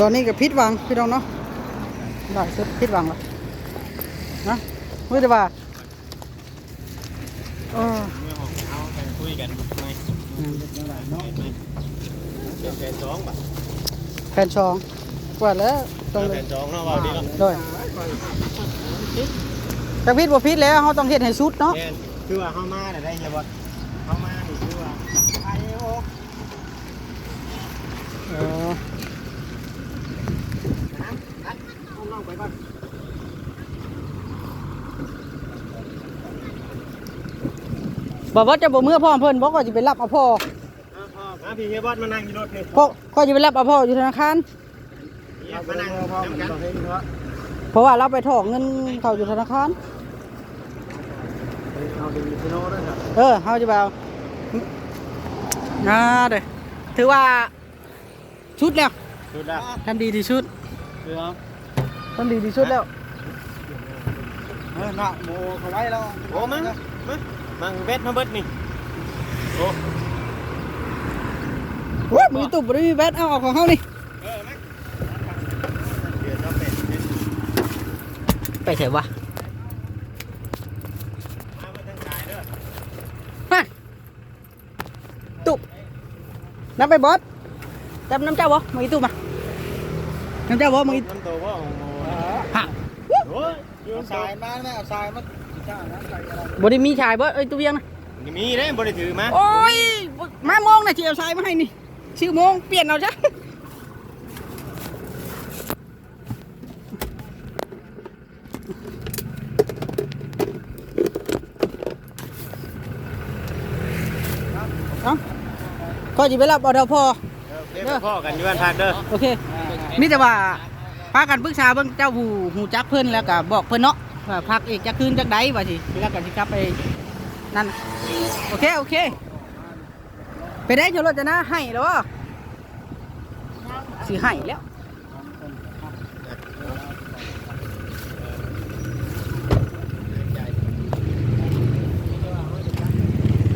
ตอนนี้ก็พิดหวังพี่น้องเนาะได้สุดพิดหวังแล้วนะไม่ได้ว่าเออเมื่อของเอากันคุยกันไหมอืมเป็นแฟนสองบ่แฟนชองกว่าแล้วตรงเลแฟยนสองเนาะว่าดีเนาะโดยแต่พิษบ่พิษแล้วเขาต้องเฮ็ดให้สุดเนาะแม่นคือว่าเฮามาน่ะได้เฮียบ่เฮามานี่คือว่าไปโอ้เออเอาน้องไป ก่อนบอกว่าจะบ่เมื่อพ่อเพิ่นบอกว่าจะไปรับเอาพ่อเอาพ่อมาพี่เฮียบอสมานั่งอยู่รถพี่พ่อก็จะไปรับเอาพ่ออยู่ธนาคารเฮียมานั่งพ่อกันเพราะว่าเราไปถอนเงินเขาอยู่ธนาคารเอาดีพี่โน้ด้วยครับเออเขาจะไปเอาอ่าเด้อถือว่าชุดแล้วสุดแล้วทำดีที่สุดคือเอา ทำดีที่สุดแล้วเออน่ะโมเขาไว้แล้วโอ้มามามาเวทมาเบิดนี่โอ้โอ้ยมือตุ่มบ่ได้มีแบตเอาออกของเขานี่เออมาเดี๋ยวจะเป็ดเป็ดไปเถอะวะมามาทางซ้ายเด้อมาตุ่มน้ำไปบอสจำน้ำเจ้าบ่มือตุ่มมาน้ำเจ้าบ่มือน้ำตัวว่าโอ้โห ฮะ โอ้ยอยู่ เอาทรายมาแม่เอาทรายมาจ้าน้ำใส่อะไรบ่ได้มีชายบ่เอ้ยตู้เวียงนะนี่มีเด้บ่ได้ถือมาโอ้ยมามองนะที่เอาชายมาให้นี่ชื่อโมงเปลี่ยนเอาจ้ะเอ้าก็จะไปรับเอาเท่าพอเดี๋ยวพ่อกันอยู่บ้านพักเด้อโอเคมีแต่ว่า พากันปรึกษาเบิ่งเจ้าผู้หูจักเพิ่นแล้วก็บอกเพิ่นเนาะว่าพักอีกจะคืนจักใดว่าสิแล้วก็สิกลับไปนั่นโอเคโอเค ไปได้ชลจะนะให้แล้วบ่สิให้แล้ว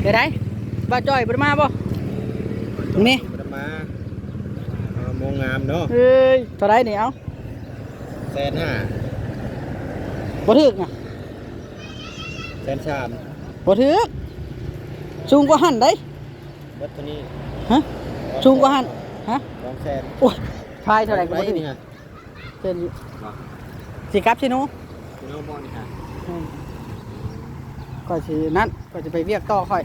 ไปได้บ่าจ้อยบ่ได้มาบ่นี่บ่ได้มาเอาโมงงามเนาะเอ้ยเท่าไรนี่เอา แสนห้าบ่ถึกน่ะแสนสามบ่ถึกสูงกว่าหันได้วัดตัวนี้ฮะสูงกว่าหันฮะสองแสนโอ้ยพายเท่าไหร่ก็บ่ถึกนี่ฮะเพิ่นสิกลับสิหนูพี่น้องบ่นี่ฮะอืมก็สินั่นก็จะไปเวียกต่อค่อย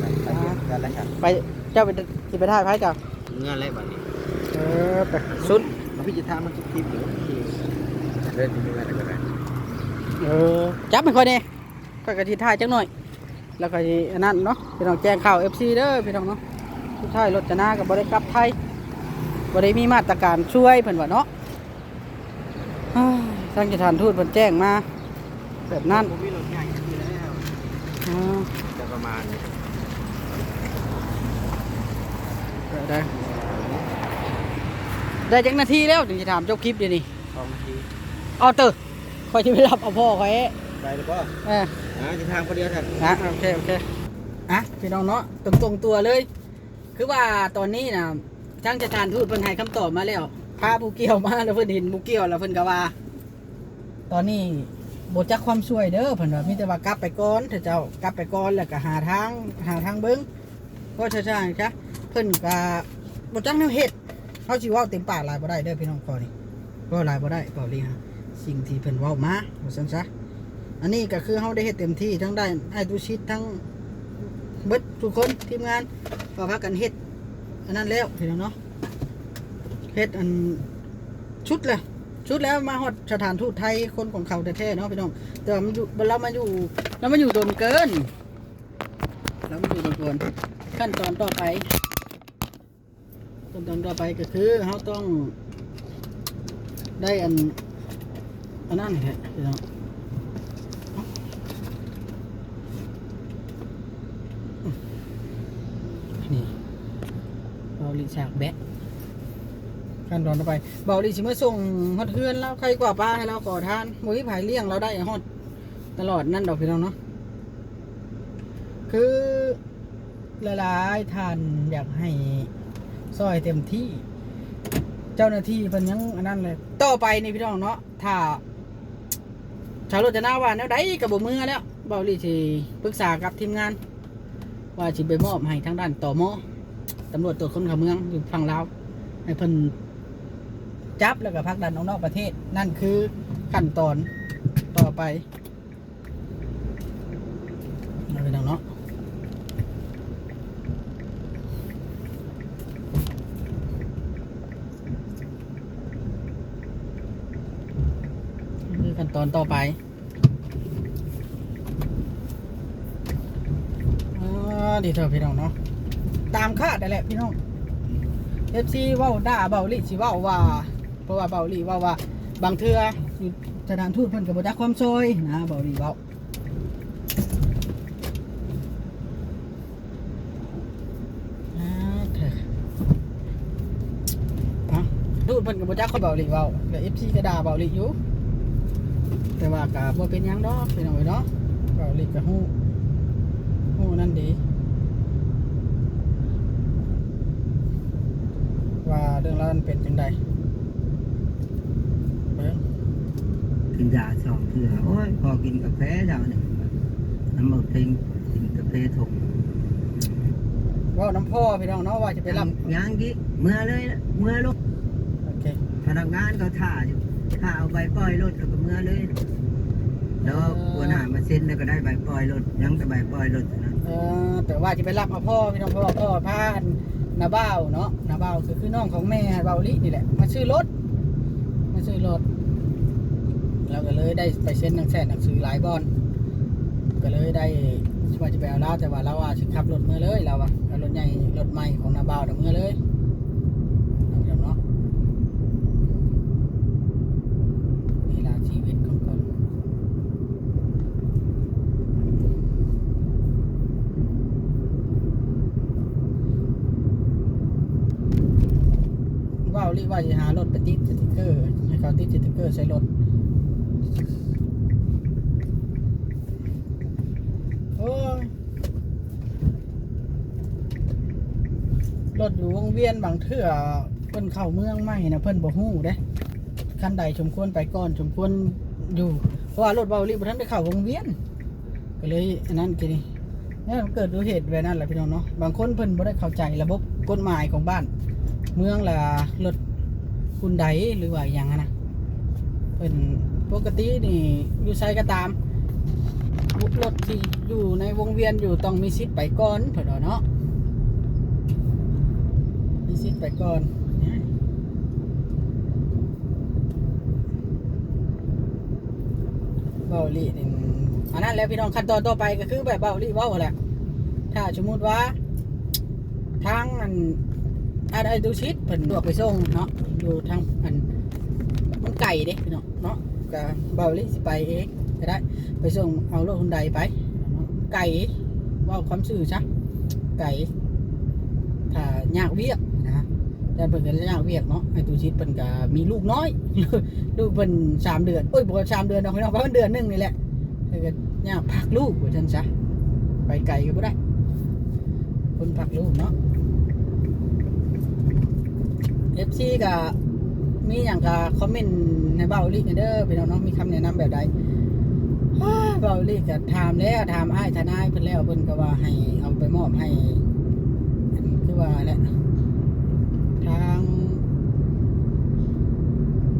ไปเที่ยวกันแล้วครับไปเจ้าไปสิไปถ่ายไผเจ้าเงินอะไรบัดนี้เออไปสุดมา พี่จะทำมันจะคลิปหรือเล่นมีอะไรก็ได้เออจับให้ค่อยนี่ก็กะสิถ่ายจักหน่อย แล้วก็สิอันนั้นเนาะพี่น้องแจ้งข่าว FC เด้อพี่น้องเนาะสุดท้ายรถจะนาก็บ่ได้กลับไทยบ่ได้มีมาตรการช่วยเพิ่นว่าเนาะเอ้ยทางสถานทูตเพิ่นแจ้งมา แบบนั้นผมมีรถใหญ่อยู่แล้วอ่าจะประมาณได้ ได้จักนาทีแล้วถึงจะถามเจ้าคลิปเดี๋ยวนี้สองนาทีเอาเตอร์คอยจะไปรับเอาพ่อคอยได้หรือเปล่าเอออ่าจะทางคนเดียวท่านอะโอเคโอเคอะพี่น้องเนาะตรงตรงๆตัวเลย คือว่าตอนนี้นะทางสถานทูตเพิ่นให้คำตอบมาแล้วพาผู้เกี่ยวมาแล้วเพิ่นเห็นผู้เกี่ยวแล้วเพิ่นก็ว่า ตอนนี้บทจักความช่วยเด้อเพิ่นว่ามีแต่ว่ากลับไปก่อนเถอะเจ้ากลับไปก่อนแล้วก็หาทางหาทางเบิ้งก็ช้าๆจ้ะเพิ่นก็บทจักแนวเฮ็ด เฮาสิเว้าเต็มปากลายบ่ได้เด้อพี่น้องขอนี่เว้าลายบ่ได้เปล่าลีฮะสิ่งที่เพิ่นเว้ามาว่าซั่นซะอันนี้ก็คือเฮาได้เฮ็ดเต็มที่ทั้งได้ไอ้ตุชิตทั้งเบิดทุกคนทีมงานก็พากันเฮ็ดอันนั้นแล้วพี่น้องเนาะเฮ็ดอันชุดเลยชุดแล้วมาฮอดสถานทูตไทยคนของเขาแท้ๆเนาะพี่น้องแต่มันอยู่เรามาอยู่เรามาอยู่โดนเกินเรามาอยู่โดนเกินขั้นตอนต่อไป ขั้นตอนต่อไปก็คือเขาต้องได้อันอันนั้นแหละพี่น้องนี่เราลิฉากแบะขั้นตอนต่อไปเบาดีสิมาส่งฮอดเฮือนแล้วใครกว่าป้าให้เราก่อทานมุ้ยผายเลี้ยงเราได้ฮอดตลอดนั่นดอกพี่น้องเนาะคือหลายๆท่านอยากให้ ซอยเต็มที่ใจจ้าหน้าที่เพิ่นยังอันนั้นเลยต่อไปนี่พี่น้องเนาะถ้าชาวรถจะน่าว่าแนวใดกับบ่มือแล้วเบาลีสิปรึกษากับทีมงาน ว่าสิไปมอบให้ทางด้านต่อมอตำรวจตรวจคนเข้าเมืองอยู่ฝั่งลาวให้เพิ่นจับแล้วก็พักดันออกนอกประเทศ นั่นคือขั้นตอนต่อไปเอาไปน้องเนาะนี่คื อนต่อไปอดีเถอะพี่น้องเนาะ ตามคาดนั่นแหละพี่น้องเอฟซีว่าด่าเบาลิสิว่าว่า เพราะว่าเบาลิเว่าว่า บางเทื่ออยู่สถานทูตเพิ่นกับบจักความซอยนะเบาลิเว้าอ่าเถอะทูตเพิ่นกับบจักความเบาลิเว้าแต่เอฟซีก็ด่าเบาลิอยู่ แต่ว่าก็บ่เป็นหยังดอกพี่น้องเอ้ยเนาะเบาลิก็ฮู้โอ้นั่นดี ว่าเรื่องราวมันเป็นจังใดเบิ่งกินยาสองเถื่อโอ้ยพอกินกาแฟเจ้าเนี่ยน้ำมันเพลงกินกาแฟถกเว่าน้ำพ่อพี่น้องเนาะว่าจะไปรับยางกี้เมื่อเลยนะเมื่อรถโอเค พนักงานเขาถ่าอยู่ ถ่าเอาใบปล่อยรถเขาก็เมื่อเลยแล้วหัวหน้ามาเซ็นแล้วก็ได้ใบปล่อยรถยังแต่ใบปล่อยรถนะเออแต่ว่าจะไปรับเอาพ่อพี่น้องเพราะว่าพ่อพานนาบ้าวเนาะนาบ้าวคือคือน้องของแม่เบาลินี่แหละ มาซื้อรถมาซื้อรถเราก็เลยได้ไปเซ็นหนังแสนหนังสือหลายบอนก็เลยได้ว่าจะไปเอาล่าแต่ว่าเราว่าสิขับรถเมื่อเลยเราอะรถใหญ่รถใหม่ของนาบ้าวเดี๋ยวเมื่อเลยเอาเดี๋ยวเนาะนี่ล่ะชีวิตของคน ว่าจะหารถไปติดสติ๊กเกอร์ให้เขาติดสติ๊กเกอร์ใส่รถ โอ้รถอยู่วงเวียนบางเทื่อเพิ่นเข้าเมืองใหม่นะเพิ่นบ่ฮู้เด้คันใดสมควรไปก่อนสมควรอยู่ เพราะว่ารถเบาลีบ่ทันได้เข้าวงเวียน ก็เลยอันนั้นกินี่นี่มันเกิดดูเหตุแบบนั้นแหละพี่น้องเนาะบางคนเพิ่นบ่ได้เข้าใจระบบกฎหมายของบ้าน เมืองละรถ คุณใดหรือว่าอย่างนะเป็นปกตินี่อยู่ไซก็ตามรถที่อยู่ในวงเวียนอยู่ต้องมีสิทธิ์ไปก่อนเผื่อเนาะมีสิทธิ์ไปก่อนเบาลีนี่อันนั้นแล้วพี่น้องขั้นตอนต่อไปก็คือแบบเบาลีเว้าแหละถ้าสมมติว่าทางอัน อันไอ้ดูชิดเพิ่นตัวไปส่งเนาะอยู่ทางอันมันไก่เด้พี่น้องเนาะก็เบาลิสิไปเองก็ได้ ไปส่งเอารถคนใดไป ไก่ว่าความซื่อซะไก่ถ้ายากเวียกนะแต่เพิ่นก็ยากเวียกเนาะไอ้ตูชิดเพิ่นก็มีลูกน้อยลูกเพิ่นสามเดือนโอ้ยบ่สามเดือนดอกพี่น้องประมาณเดือนหนึงนี่แหละเพิ่นก็ยากพักลูกว่าซั่นซะไปไกลก็บ่ได้คนพักลูกเนาะ เอฟซีกับมีอย่างกับคอมเมนต์ในเบาลีเด้อพี่น้องเนาะมีคำแนะนำแบบใดเบาลีก็ถามแล้วถามไอ้ทนายเพิ่นแล้วเพิ่นก็ว่าให้เอาไปมอบให้คือว่าแหละทาง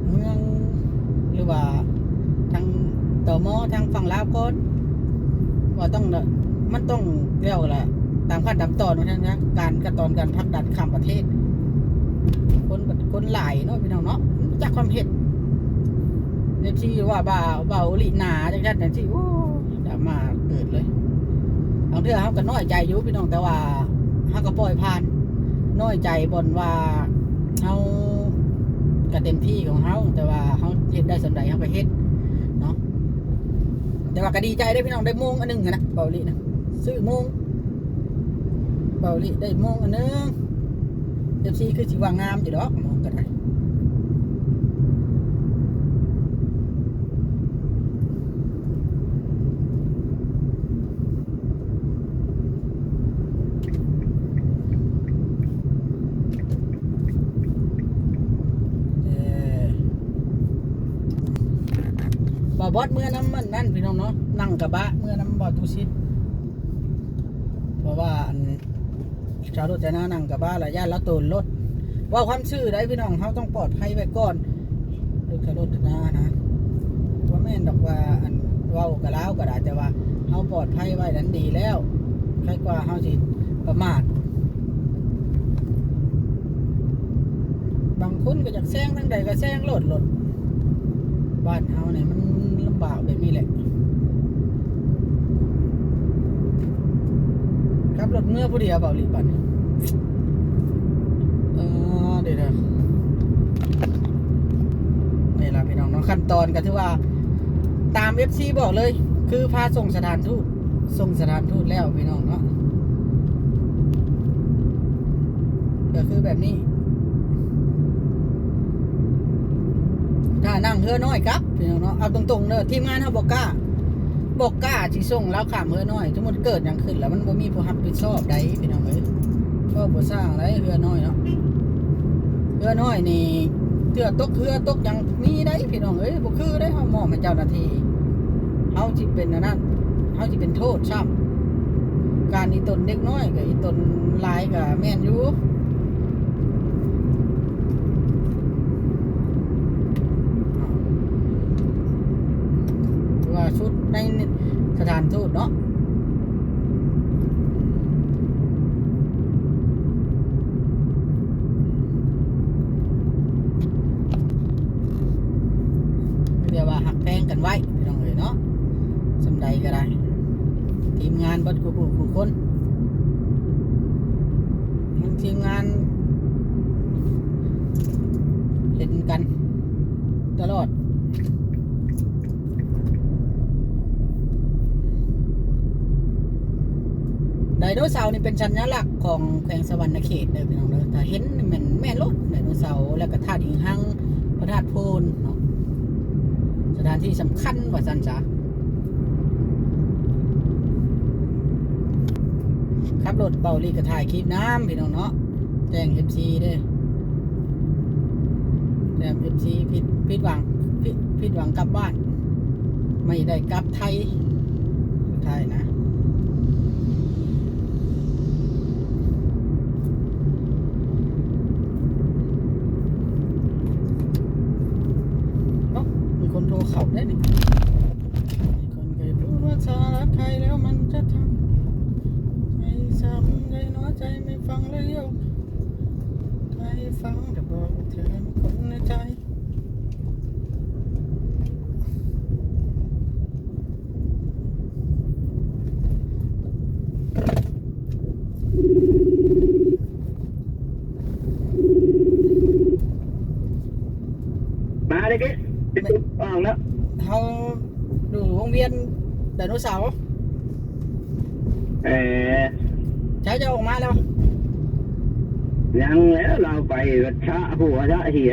เมืองหรือว่าทางตมอทางฝั่งลาวก่อนว่าต้องเนอะมันต้องเรียกว่าอะตามขั้นตามตอนว่าท่านนะการขั้นตอนการพักดันข้ามประเทศ คนบัดคนหลายเนาะพี่น้องเนาะจักความเผ็ดเนที่ว่าบ่าวบ่าวลีหนาจังซั่นจังซี่โอ้ดรามาเกิดเลยบางเทื่อเฮาก็น้อยใจอยู่พี่น้องแต่ว่าเฮาก็ปล่อยผ่านน้อยใจบนว่าเฮาก็เต็มที่ของเฮาแต่ว่าเฮาเฮ็ดได้ส่วนใดเฮาก็เฮ็ดเนาะแต่ว่าก็ดีใจได้พี่น้องได้มงอันหนึงนะเบาลีนะซื้อมงเบาลีได้มงอันหนึง เอฟซีคือสิว่างามอยู่ดอกมองกันไดบอสเมื่อน้ำมันนั่นพี่น้องเนาะนั่งกระบะเมื่อน้ำบอสตูชิดเพราะว่าอัน ชาวรถจะน่านั่งกระบะและญาติแล้วตูนรถว่าความชื่อได้พี่น้องเขาต้องปลอดภัยไว้ก่อนรถชาวรถจะน่านะว่าแม่นดอกว่าอันเว้ากระล้าวก็ได้แต่ว่าเขาปลอดภัยไว้นั้นดีแล้วใครกว่าเขาสิประมาทบางคนก็อยากแซงทั้งใดก็แซงรถรถบ้านเฮาเนี่ยมันลำบากแบบนี้แหละ ขับรถเมื่อผู้เดียวเปล่าหรือปันเออเดี๋ยวนะนี่ละพี่น้องเนาะขั้นตอนก็ถือว่า ตาม FC บอกเลย คือพาส่งสถานทูตส่งสถานทูตแล้วพี่น้องเนาะก็คือแบบนี้ ถ้านั่งเรือน้อยครับพี่น้องเนาะเอาตรงๆเด้อทีมงานเขาบอกกล้า บอกกล้าที่ส่งแล้วขามเรือน้อยสมมติเกิดอย่างขึ้นแล้วมันบ่มีผู้รับผิดชอบใดพี่น้องเอ้ยก็บ่สร้างไรเรือน้อยเนาะเรือน้อยนี่เทื่อตกเรือตกอย่างมีได้พี่น้องเอ้ยบ่คือได้เฮามอบให้เจ้าหน้าที่เฮาสิเป็นนั้นเฮาสิเป็นโทษซ้ำการอีตนเด็กน้อยกับอีตนหลายก็แม่นอยู่ ว่าชุดในสถานทูตเนาะเรียกว่าหักแพงกันไว้พี่น้องเลยเนาะสำใดก็ได้ ทีมงาน บัดกูผู้ผู้คนมันทีมงานเล่นกัน ตลอดไดโนเสาร์นี่เป็นสัญลักษณ์ของแขวงสวรรณเขตเด้อพี่น้องเด้อถ้าเห็นนี่แม่นแม่นรถไดโนเสาร์แล้วก็ธาตุหิงหังพระธาตุโพนเนาะสถานที่สำคัญกว่าซั่นจ้ะ ขับรถเบาลีก็ถ่ายคลิปน้ำพี่น้องเนาะแจ้ง FC เด้อแจ้ง FC ผิดผิดหวังผิดผิดหวังกลับบ้าน ไม่ได้กลับไทยไทยนะเอ้ามีคนโทรเขับได้นี่มีคนเคยพูดว่าถ้ารักใครแล้วมันจะ ใจน้อยใจไม่ฟังเลยยกใครฟังจะบอกว่าเธอเป็นคนในใจมาเลยกิ๊ออกแล้วเขาดูวงเวียนไดโนเสาร์เออ ใช้จะออกมาแล้วยังแล้วเราไปวัดชะหัวชะเหีย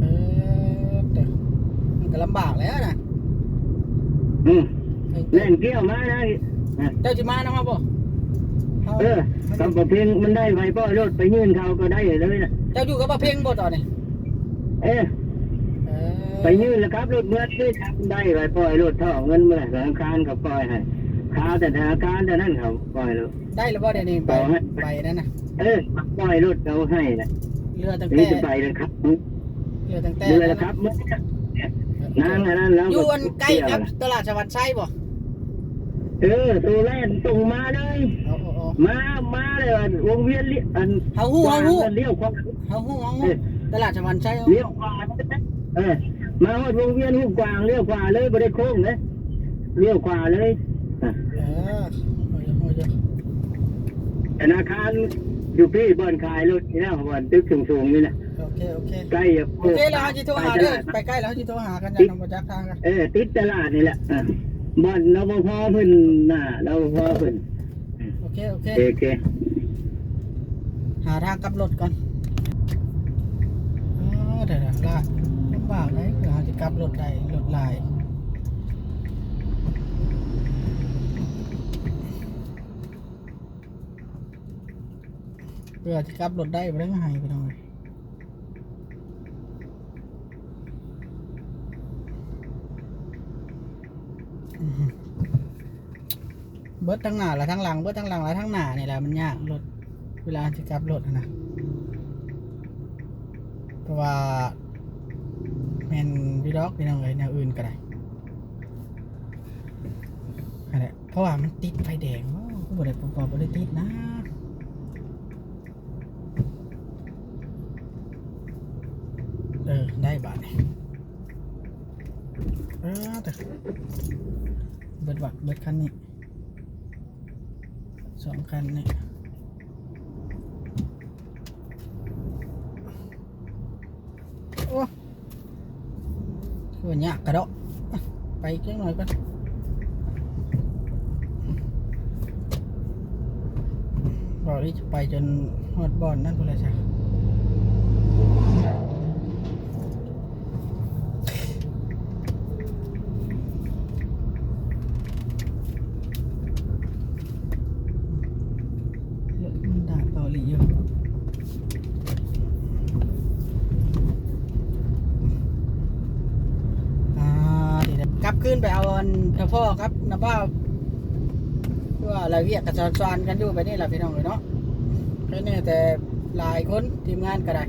เออเดี๋ยวมันก็ลำบากแล้วนะอืมเล่นเกี้ยวมาได้เจ้าจิมานะมาบ่เฮาเออคำประเพงมันได้ไว้ป้อยรถไปยื่นเขาก็ได้เลยนะเจ้าอยู่กับประเพงบ่ตอนนี้เออเออไปยื่นแล้วครับรถเมื่อที่ทำได้ไว้ปล่อยรถท่อเงินเมื่อธนาคารเขาปล่อยให้ ค้าแต่ธนาคารแต่นั่นเขาปล่อยแล้ว ได้แล้วบ่เดี๋ยวนี้ไปเอาให้ไปนั่นน่ะเออปล่อยรถเขาให้นะเรือตั้งนี่แต่จะไปเลยครับเรือตั้งแต่เรือแล้วครับเมื่อนางอันนั้นแล้วอยู่อันใกล้ครับตลาดชวันชัยบ่เออตัวแรกตรงมาเลย เอาเอาเอามา มาเลยวงเวียนเลี้ยอันเฮาฮู้เฮาฮู้เลี้ยวขวาเฮาฮู้เฮาฮู้ตลาดชวันชัยเฮาเลี้ยวขวาเออมาฮอดวงเวียนหูกวางเลี้ยวขวาเลยไม่ได้โค้งเลยเลี้ยวขวาเลย อะเออโอ้ยโอ้ยโอ้ยธนาคารอยู่พี่บ่อนขายรถนี่นะบ่อนตึกสูงๆนี่นะโอเคโอเคใกล้จะโอเคแล้วเฮาสิโทรหาเด้อไปใกล้แล้วเฮาสิโทรหากันอย่าทำบ่จักทางกันเออติดตลาดนี่แหละอะบ่อนรปภเพิ่นน่ะรปภเพิ่นโอเคโอเคโอเคหาทางกลับรถก่อนอ๋อเดี๋ยวๆลาดลำบากได้เพื่อหาจะกลับรถได้รถลาย เพื่อจะกลับรถได้ไปได้ก็หายไปหน่อยเบิดทั้งหน้าและทั้งหลังเบิดทั้งหลังและทั้งหน้านี่แหละมันยากรถเวลาจะกลับรถนะเพราะว่าแมนวิด็อกพี่น้องเลยแนวอื่นก็ได้นั่นแหละเพราะว่ามันติดไฟแดงโอ้ก็บ่ได้ปอบบ่ได้ติดนะ เออ ได้บาทเออแต่เบิดบักเบิดคันนี้สองคันนี่โอ้คือว่าเนี่ยากกระเดาะอะไปอีกเล็กหน่อยก่อนบอกที่จะไปจนฮอดบอลนั่นพอเลยจ้ะ เยอะมันด่าเกาหลีเยอะอ่าเดี๋ยวกลับขึ้นไปเอาอั นเอาพ่อครับนะป้าเพื่ออะไรเวียกกระชอนซานกันอยู่ไปนี่แหละพี่น้องเลยเนาะแค่นี้แต่หลายคนทีมงานก็ได้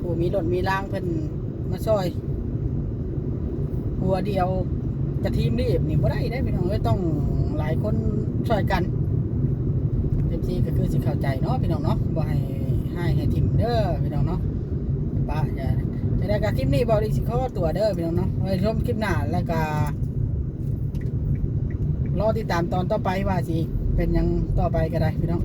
ผู้มีรถมีรางเพิ่นมาช่วยหัวเดียวจะทีมรีบนี่บ่ได้ได้พี่น้องเอ้ยต้องหลายคนช่วยกันเต็มที่ก็คือสิเข้าใจเนาะพี่น้องเนาะบ่ให้ให้ให้ทิมเด้อพี่น้องเนาะป้าอย่าจะได้กับคลิปนี้บ่ได้สิขอตัวเด้อพี่น้องเนาะไว้ชมคลิปหน้าแล้วก็ รอติดตามตอนต่อไปว่าสิเป็นยังต่อไปก็ได้พี่น้อง